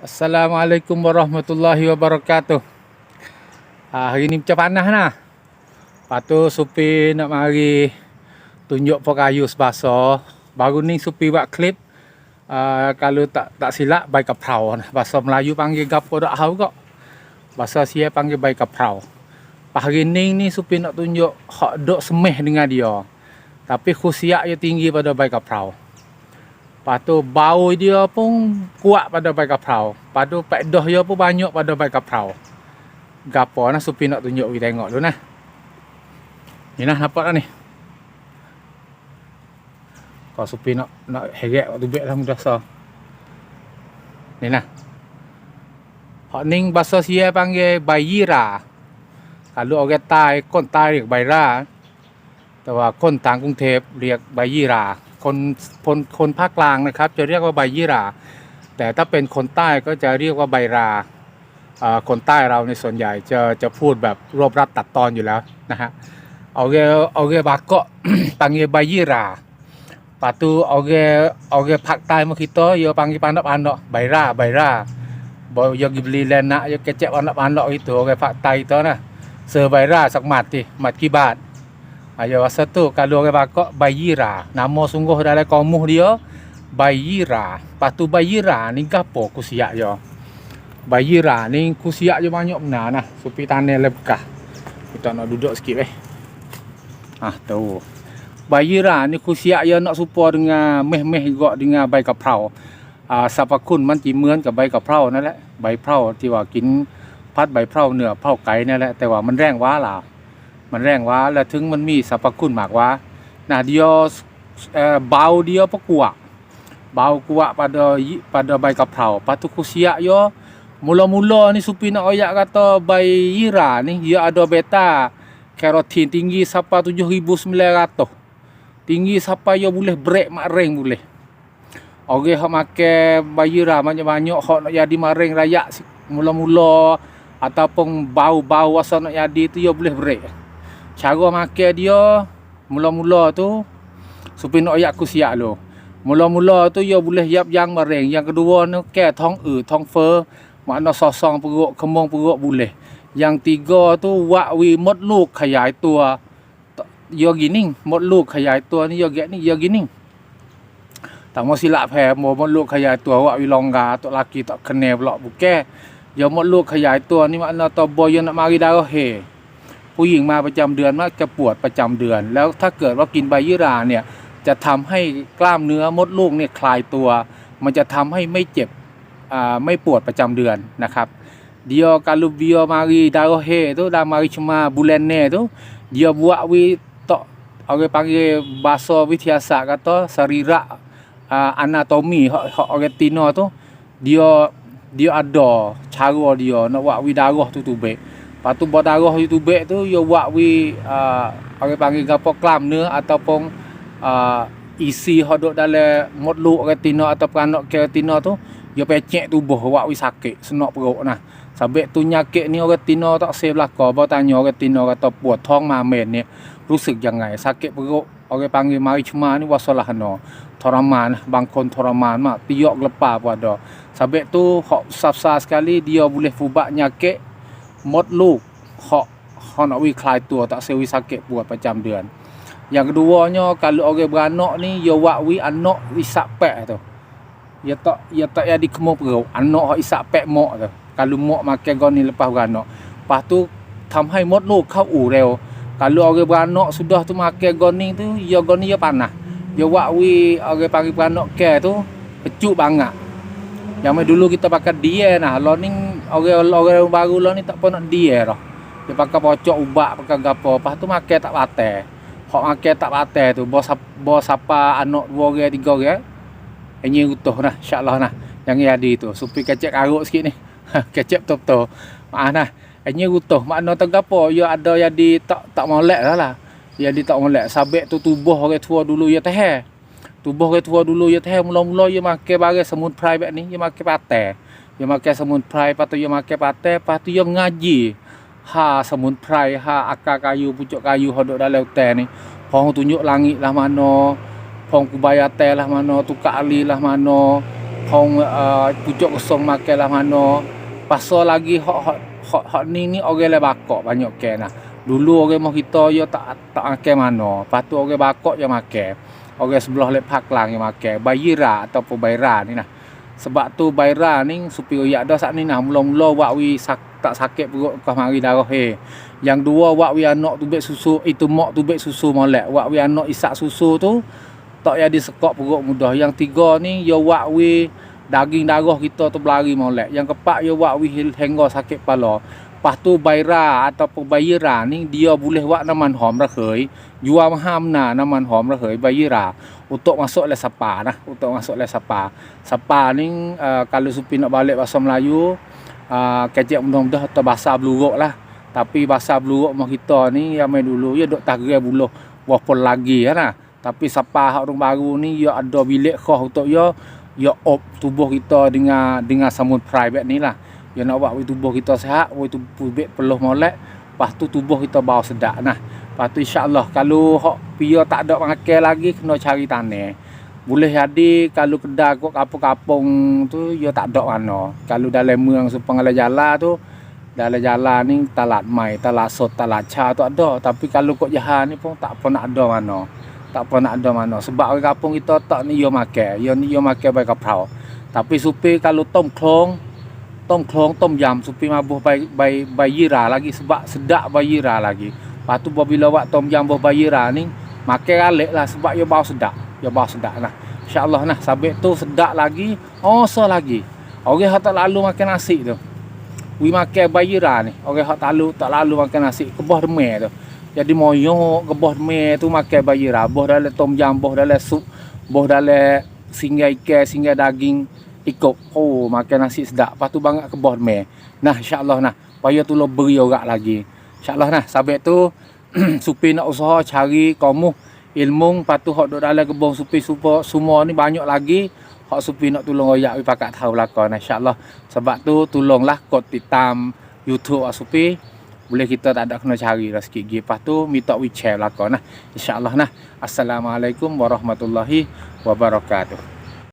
Assalamualaikum warahmatullahi wabarakatuh. Ah, hari ni macam panas nah. Lepas tu Supi nak mari tunjuk pokayu sebasa. Baru ni Supi buat klip. Uh, kalau tak tak silap baik kaprau. Bahasa Melayu panggil gapo dak tahu kok. Bahasa Sia panggil baik kaprau. Hari ni ni Supi nak tunjuk hak dok semeh dengan dia. Tapi khusiak dia tinggi pada baik kaprau. Lepas tu bau dia pun kuat pada baik kaprau. Lepas tu pedah dia pun banyak pada baik kaprau. Gapo nah Supi nak tunjuk kita tengok dulu nah. Ni nah nampak dah ni. Kalau Supi nak nak heret waktu bet lah mudah sa. Ni nah. Hak ning bahasa sia panggil bayira. Kalau orang Thai คนใต้เรียกใบราแต่ว่าคนต่างกรุงเทพเรียกใบยี่รา คนคนคนภาคกลางนะครับ จะเรียกว่าใบยี่รา แต่ถ้าเป็นคนใต้ก็จะเรียกว่าใบราคนใต้เราในส่วนใหญ่จะจะพูดแบบรวบรัดตัดตอนอยู่แล้วนะฮะเอาเกเอาเกบักก็ตังเกใบยี่ราประตูเอาเกเอาเกผักใต้มาคิดโตเยอะปังกีปันนับอันเนาะใบราใบราบอยกิบลีแลนนะยกแกเจ็บอันนับอันเนาะอีตัวเกผักไตตัวนะเซอร์ใบราสักหมัดทีหมัดกี่บาท Ayo rasa tu kalau orang bakok Bayira, nama sungguh dalam kamuh dia Bayira. Lepas tu Bayira ni gapo kusiak dia. Bayira ni kusiak dia banyak benar nah. Supi tanah lebkah. Kita nak duduk sikit eh. Ah tu. Bayira ni kusiak dia nak supaya dengan meh-meh juga denganใบกะเพราอ่าสรรพคุณมันจีเหมือนกับใบกะเพรานั่นแหละใบเพราที่ว่ากินพัดใบเพราเนื้อเพราไก่นั่นแหละแต่ว่ามันแรงว้าล่ะ มันแรงว้าแล้วถึงมันมีสรรพคุณมากว่าnah dia eh, bau dia apa kuat bau kuat pada padaใบกะเพรา lepas tu kusiak dia mula-mula ni supi nak oyak kata bayira ni dia ada beta karotin tinggi sampai 7900 tinggi sampai dia boleh break mak ring boleh. Orang hak makan bayira banyak-banyak hak nak jadi maring rayak si- mula-mula ataupun bau-bau asa nak jadi tu dia boleh break. Cara makan dia Mula-mula tu Supin nak ayak ku siap lo. Mula-mula tu ia boleh yap yang mereng. Yang kedua ni ke tong e, tong fe. Makna sosong perut, kemung perut boleh. Yang tiga tu wak wi mod lu khayai ah. tua Ia gini, mod lu khayai tua ni ia gak ni, ia gini Tak mau silap pe, mau mod luk khayai tua wak wi longga Tok laki tak kena pulak bukan. Ya mod lu khayai tua ni makna tak boleh nak mari darah he. ผู้หญิงมาประจำเดือนมักจะปวดประจำเดือน แล้วถ้าเกิดว่ากินใบยี่ราเนี่ยจะทำให้กล้ามเนื้อมดลูกเนี่ยคลายตัว มันจะทำให้ไม่เจ็บอ่าไม่ปวดประจำเดือนนะครับเดียวกาลูบิโอมารีดาโอเฮตุดามาริชมาบุเลนเน่ตุเดียบัววิโตเอาไปพังเกบาโซวิทยาศาสตร์ก็ตัวสรีระอ่าอานาโตมีเขาเอาไปตีนอตุเดียวเดียวอดอชาโกเดียวนวะวิดาโกตุตุเบ Lepas tu buat arah YouTube tu yo buat we a uh, panggil-panggil gapo klam ne ataupun a uh, isi hodok dalam modluk retina atau peranak keratina tu yo pecek tubuh buat we sakit senok perut nah. Sabek tu nyakit ni orang tino tak save belaka. Bawa tanya orang tino kata buat tong mamen ni. Rusuk jangai. Sakit perut. Orang panggil mari cuma ni wasalah no. Toraman. Bangkon toraman mak. Tiok lepas pada sabek tu hok sah-sah sekali dia boleh fubak nyakit. มดลูก hak hak nak wi คลายตัว tak sewi sakit ปวดประจำเดือน yang keduanya kalau orang beranak ni dia buat wi anak isak pek tu. Dia tak dia tak jadi kemuk perut. Anak hak isak pek mak tu. Kalau mak makan kau ni lepas beranak. Lepas tu ทำให้มดลูกเข้าอู่เร็ว kalau orang beranak sudah tu makan goni tu, ya goni ya panas. Ya wak wi orang panggil beranak ke tu, pecuk banget. Yang main dulu kita pakai dia nah, lo ni orang orang baru lo ni tak pernah dia dah. Dia pakai pocok ubak, pakai gapo, lepas tu makan tak patah. Hak makan tak patah tu, bos bos apa anak dua orang tiga orang. Ini utuh nah, insya-Allah nah. Yang jadi tu, supi kecek karut sikit ni. kecek betul-betul. Maaf nah. Ini utuh makna tu gapo ya ada jadi tak tak molek lah lah. Jadi tak molek sabek tu tubuh orang tua dulu ya teh. Tubuh orang tua dulu ya teh mula-mula ya makan barang semunprai bek ni ya makan patah. Ya makan semunprai patu ya makan patah patu ya ngaji. Ha semunprai ha akar kayu pucuk kayu hodok dalam hutan ni. Pong tunjuk langit lah mana. Pong kubaya teh lah mana, tukar ali lah mana. hong uh, pucuk kosong makan lah mano pasal lagi hok hok hok, hok ni ni orang le bakok banyak ke nah dulu orang mau kita yo tak tak makan mano lepas tu orang bakok yo makan orang sebelah lek pak lang yo makan bayira ataupun bayra ni nah sebab tu bayra ni supaya yak dah sat ni nah mula-mula wak wi sak, tak sakit perut kau mari darah he yang dua wak wi anak tu bet susu itu mak tu bet susu molek wak wi anak isak susu tu tak jadi sekok perut mudah. Yang tiga ni ya wak wi daging darah kita tu berlari molek. Yang keempat ya wak wi hingga sakit kepala. Lepas tu bayra ataupun bayira ni dia boleh wak naman hom rakhoi. Jual maham na naman hom rakhoi bayira. Untuk masuk le sapa nah, untuk masuk le sapa. Sapa ni uh, kalau supi nak balik bahasa Melayu uh, kecik mudah-mudah atau bahasa bluruk lah. Tapi bahasa bluruk mah kita ni yang main dulu ya dok tagre buluh wapun lagi ya nah tapi siapa hak orang baru ni ya ada bilik khas untuk ya ya op tubuh kita dengan dengan sambung private ni lah ya nak buat tubuh kita sihat tu tubuh peluh molek lepas tu tubuh kita bau sedap nah lepas tu insyaAllah kalau hak pia tak ada makan lagi kena cari tanah boleh jadi kalau kedai kok kapung-kapung tu ya tak ada mana kalau dalam มือง supaya jalan tu dalam jalan ni talat mai talat sot talat cha tu ada tapi kalau kok jahan ni pun tak pernah ada mana tak pernah ada mana sebab orang kampung kita tak ni yo makan yo ni yo makan baik kaprau tapi supi kalau tom klong tom klong tom yam supi mabuh baik baik bayira lagi sebab sedap bayira lagi. Lepas tu bila buat tom yam buh bayira ni makan alik lah sebab yo bau sedap yo bau sedap lah insyaallah nah sabit tu sedap lagi so lagi. Orang hak tak lalu makan nasi tu wi makan bayira ni orang hak tak lalu tak lalu makan nasi kebah demai tu. Jadi moyo keboh me tu makan bayi raboh dalam tom jam boh dalam sup boh dalam singgah ikan singgah daging ikut oh makan nasi sedap lepas tu banyak keboh me nah insyaallah nah payah tu lo beri orang lagi insyaallah nah sampai tu supi nak usaha cari kamu ilmu lepas tu duk dalam kebun supi supo semua ni banyak lagi hok supi nak tolong oyak wi pakat tahu lakon insyaallah sebab tu tolonglah kod titam YouTube Supi boleh kita tak ada kena cari lah sikit lagi. Lepas tu minta we share kau nah. InsyaAllah nah. Assalamualaikum warahmatullahi wabarakatuh.